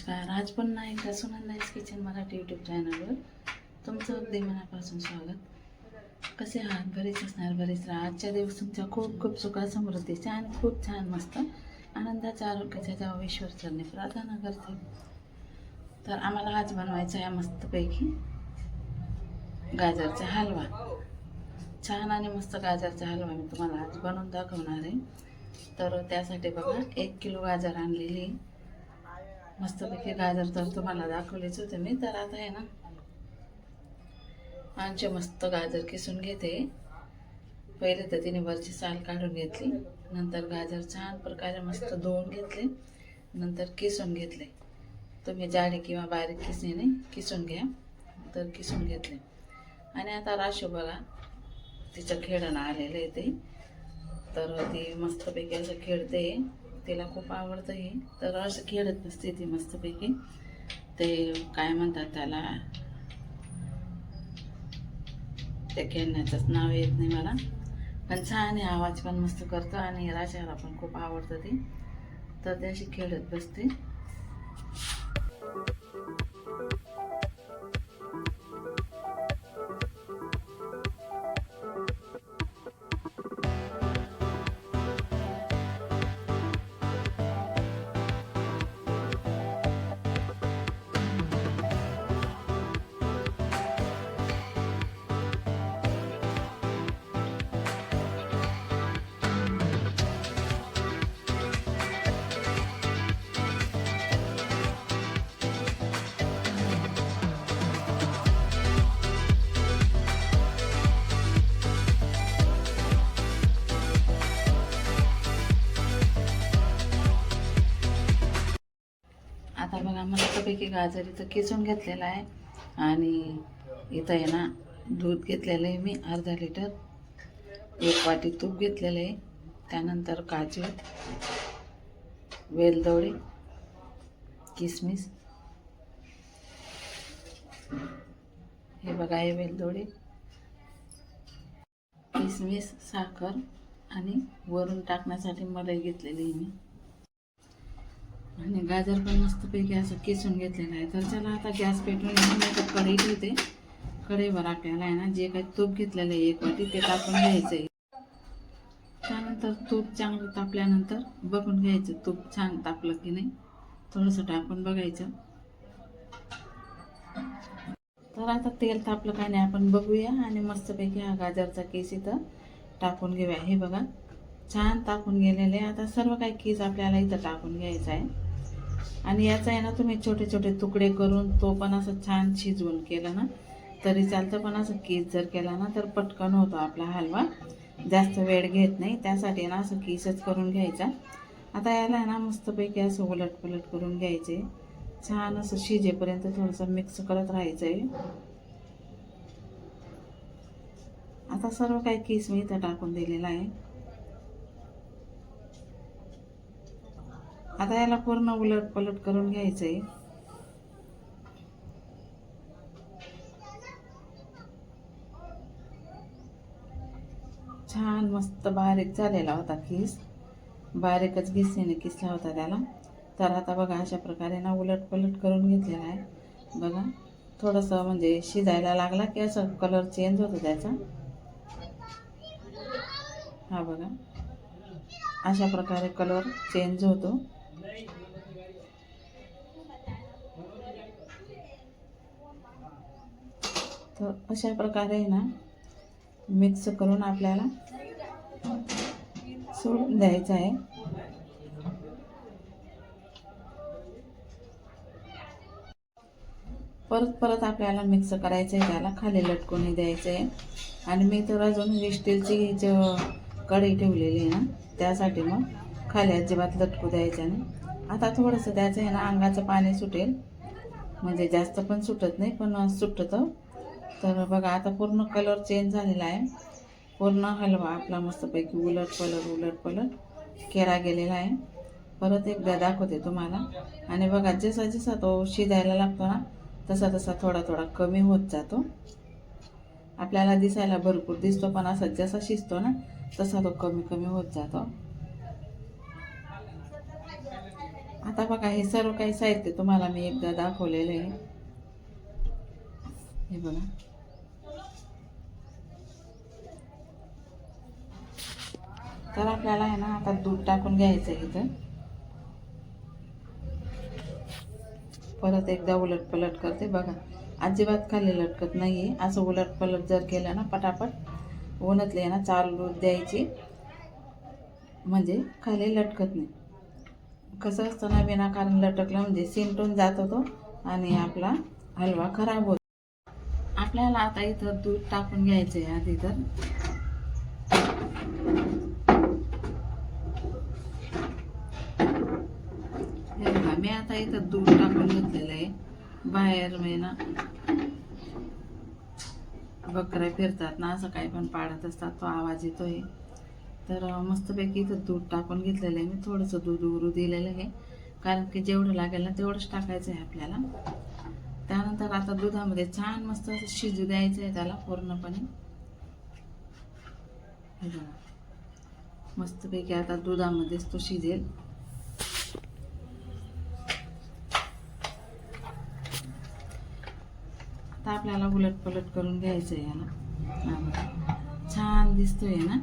पुन्हा एकदा सुनंदाईस kitchen Marathi YouTube चॅनलवर तुमचं अगदी मनापासून स्वागत. कसे आहात? बरेच असणार बरेच राहा. आजच्या दिवस तुमच्या खूप खूप सुखा समृद्धीच्या आणि खूप छान मस्त आनंदाच्या आरोग्याच्या जेव्हा ईश्वर चरणी प्रार्थना करते. तर आम्हाला आज बनवायचा आहे मस्तपैकी गाजरचा हलवा. छान आणि मस्त गाजरचा हलवा मी तुम्हाला आज बनवून दाखवणार आहे. तर त्यासाठी बघा एक किलो गाजर आणलेली आहे. मस्तपैकी गाजर तर तुम्हाला दाखवलेच होते मी तर आता आहे ना आमचे मस्त गाजर किसून घेते. पहिले तर तिने वरची साल काढून घेतली नंतर गाजर छान प्रकारे मस्त धुवून घेतले नंतर किसून घेतले. तुम्ही जाडे किंवा बारीक किसणीने किसून घ्या तर किसून घेतले. आणि आता राशो बघा तिचं खेळणं आलेलं आहे ते. तर ती मस्तपैकी असं खेळते. तिला खूप आवडतं हे. तर असं खेळत नसते ती मस्तपैकी. ते काय म्हणतात त्याला? ते खेळण्याचंच नाव येत नाही मला. पण छान आवाज पण मस्त करतो आणि राजाला पण खूप आवडतं ते. तर ते अशी खेळत बसते. की गाजर इथं किसून घेतलेला आहे. आणि इथं आहे ना दूध घेतलेलं आहे मी अर्धा लिटर. एक वाटी तूप घेतलेलं आहे. त्यानंतर काजू वेलदोडे किसमिस. हे बघा हे वेलदोडे. किसमिस साखर आणि वरून टाकण्यासाठी मलाई घेतलेली आहे मी. आणि गाजर पण मस्तपैकी असं किसून घेतलेलं आहे. तर चला आता गॅस पेटवून आता कढई ठेवते. कढईवर आपल्याला आहे ना जे काही तूप घेतलेलं आहे एक वाटी ते टाकून घ्यायचं आहे त्यानंतर तूप चांगलं तापल्यानंतर बघून घ्यायचं तूप छान तापलं की नाही. थोडंसं टाकून बघायचं. तर आता तेल तापलं काय नाही आपण बघूया आणि मस्तपैकी हा गाजरचा केस इथं टाकून घेऊया. हे बघा छान टाकून गेलेले आता सर्व काही केस आपल्याला इथं टाकून घ्यायचं आहे. आणि याचा आहे ना तुम्ही छोटे छोटे तुकडे करून तो पण असं छान शिजवून केला ना तरी चालतं. पण असं केस जर केला ना तर पटकन होतो आपला हलवा. जास्त वेळ घेत नाही. त्यासाठी ना असं केसच करून घ्यायचा. आता याला आहे ना मस्तपैकी असं उलट पलट करून घ्यायचे. छान असं शिजेपर्यंत थोडंसं मिक्स करत राहायचं आहे आता सर्व काही केस मी इथं टाकून दिलेला आहे. आता याला पूर्ण उलट पलट करून घ्यायचं आहे छान मस्त बारीक झालेला होता किस. बारीकच घिसणीने किसला होता त्याला. तर आता बघा अशा प्रकारे ना उलट पलट करून घेतलेला आहे. बघा थोडंसं म्हणजे शिजायला लागला की असं कलर चेंज होतो त्याचा. हा बघा अशा प्रकारे कलर चेंज होतो. तर अशा प्रकारे ना मिक्स करून आपल्याला सोडून द्यायचं आहे. परत परत आपल्याला मिक्स करायचं आहे त्याला खाली लटकून द्यायचं आहे आणि मी तर अजून स्टीलची जी कढई ठेवलेली आहे ना त्यासाठी मग खाली अजिबात लटकू द्यायचं नाही. आता थोडंसं द्यायचं आहे ना अंगाचं पाणी सुटेल. म्हणजे जास्त पण सुटत नाही पण सुटतं. तर बघा आता पूर्ण कलर चेंज झालेला आहे. पूर्ण हलवा आपला मस्तपैकी उलट पलट उलट पलट केला गेलेला आहे. परत एकदा दाखवते तुम्हाला. आणि बघा जसा जसा तो शिजायला लागतो ना तसा तसा थोडा थोडा कमी होत जातो. आपल्याला दिसायला भरपूर दिसतो पण असा जसा शिजतो ना तसा तो कमी कमी होत जातो. आता बघा हे सर्व काही साहित्य तुम्हाला मी एकदा दाखवलेलं आहे. हे बघा. तर आपल्याला आहे ना आता दूध टाकून घ्यायचं आहे इथं. परत एकदा उलट पलट करते बघा. अजिबात खाली लटकत नाही आहे असं उलट पलट जर केलं ना पटापट उन्हातले ना चालू दूध द्यायची. म्हणजे खाली लटकत नाही. कसं असतं ना विनाकारण लटकलं म्हणजे सिंटून जात होतो आणि आपला हलवा खराब होतो. आपल्याला आता इथं दूध टाकून घ्यायचं आहे आधी तर हे बघा मी आता इथं दूध टाकून घेतलेलं आहे. बाहेर मी ना बकऱ्या फिरतात ना असं काही पण पाडत असतात तो आवाज येतो आहे तर मस्तपैकी इथं दूध टाकून घेतलेलं आहे मी थोडंसं दूध उरू दिलेलं आहे. कारण की जेवढं लागेल ना तेवढंच टाकायचं आहे आपल्याला. त्यानंतर आता दुधामध्ये छान मस्त असं शिजू द्यायचं आहे त्याला पूर्णपणे. मस्तपैकी आता दुधामध्येच तो शिजेल. आता आपल्याला उलट पलट करून घ्यायचं आहे याला छान दिसतोय ना.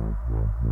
आता तर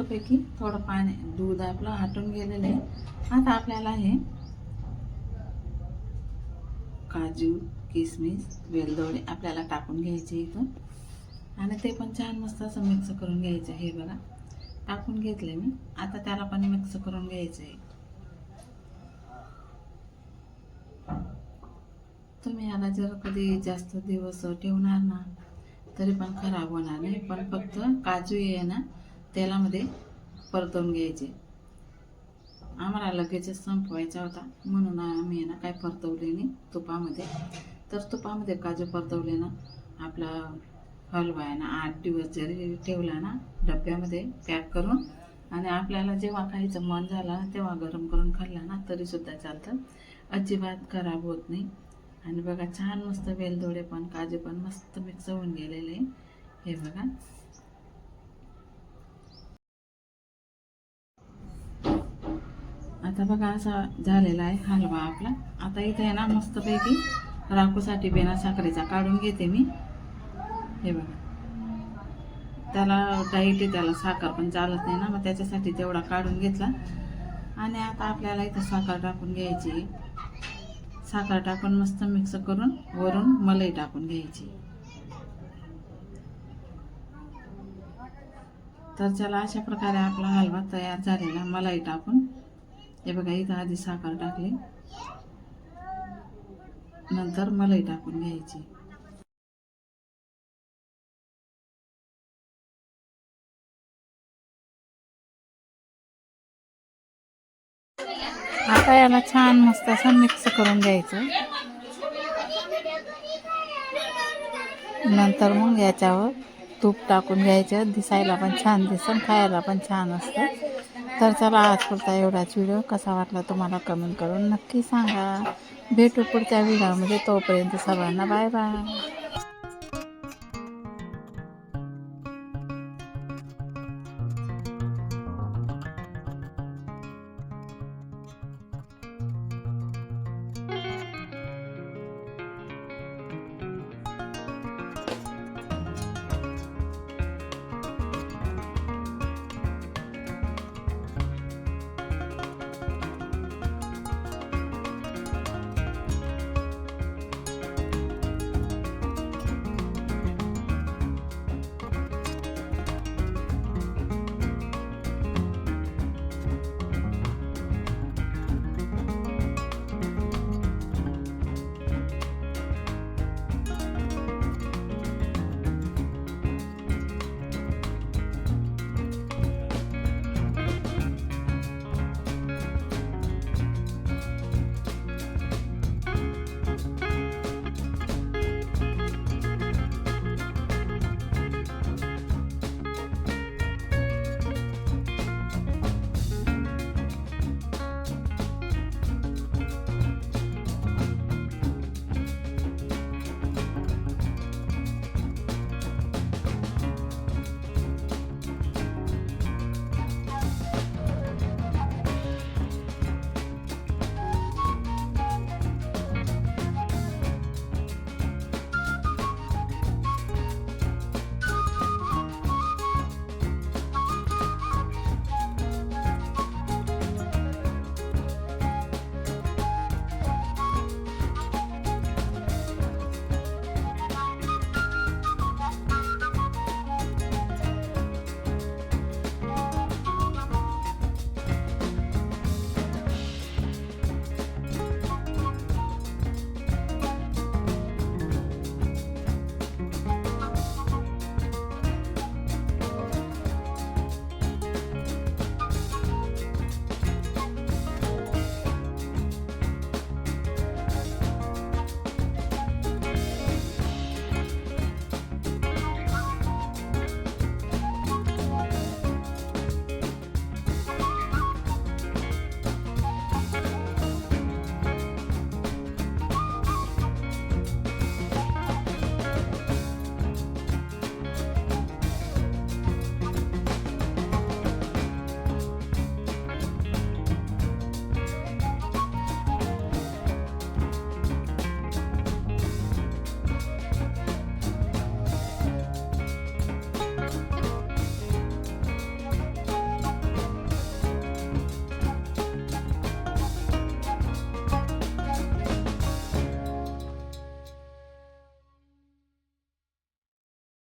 मस्तपैकी थोडं पाणी दूध आपलं आटून गेलेलं आहे. आता आपल्याला हे काजू किसमिस वेलदोडे आपल्याला टाकून घ्यायचे इथं. आणि ते पण छान मस्त असं मिक्स करून घ्यायचं हे बघा. टाकून घेतले मी. आता त्याला पण मिक्स करून घ्यायचं आहे. तुम्ही याला जर कधी जास्त दिवस ठेवणार ना तरी पण खराब होणार नाही. पण फक्त काजू आहे ना तेलामध्ये परतवून घ्यायचे. आम्हाला लगेचच संपवायचा होता. म्हणून आम्ही आहे ना काय परतवले नाही तुपामध्ये. तर तुपामध्ये काजू परतवले ना आपला हलवा आहे ना आठ दिवस जरी ठेवला ना डब्यामध्ये पॅक करून आणि आपल्याला जेव्हा खायचं मन झालं तेव्हा गरम करून खाल्ला ना तरीसुद्धा चालतं. अजिबात खराब होत नाही. आणि बघा छान मस्त वेलदोडे पण काजू पण मस्त मिक्स होऊन गेलेले आहे. हे बघा. आता बघा असा झालेला आहे हलवा आपला. आता इथे आहे ना मस्तपैकी राखूसाठी बेना साखरेचा काढून घेते मी. हे बघा. त्याला डाईट आहे त्याला साखर पण चालत नाही ना मग त्याच्यासाठी तेवढा काढून घेतला. आणि आता आपल्याला इथं साखर टाकून घ्यायची. साखर टाकून मस्त मिक्स करून वरून मलाई टाकून घ्यायची. तर चला अशा प्रकारे आपला हलवा तयार झालेला मलाई टाकून. हे बघा इथं आधी साखर टाकली. नंतर मलाई टाकून घ्यायची. आता याला छान मस्त असं मिक्स करून घ्यायचं. नंतर मग याच्यावर तूप टाकून घ्यायचं. दिसायला पण छान दिसन खायला पण छान असतं. तर चला आजपुरता एवढाच व्हिडिओ कसा वाटला तुम्हाला कमेंट करून नक्की सांगा. भेटू पुढच्या व्हिडिओमध्ये तोपर्यंत सर्वांना बाय बाय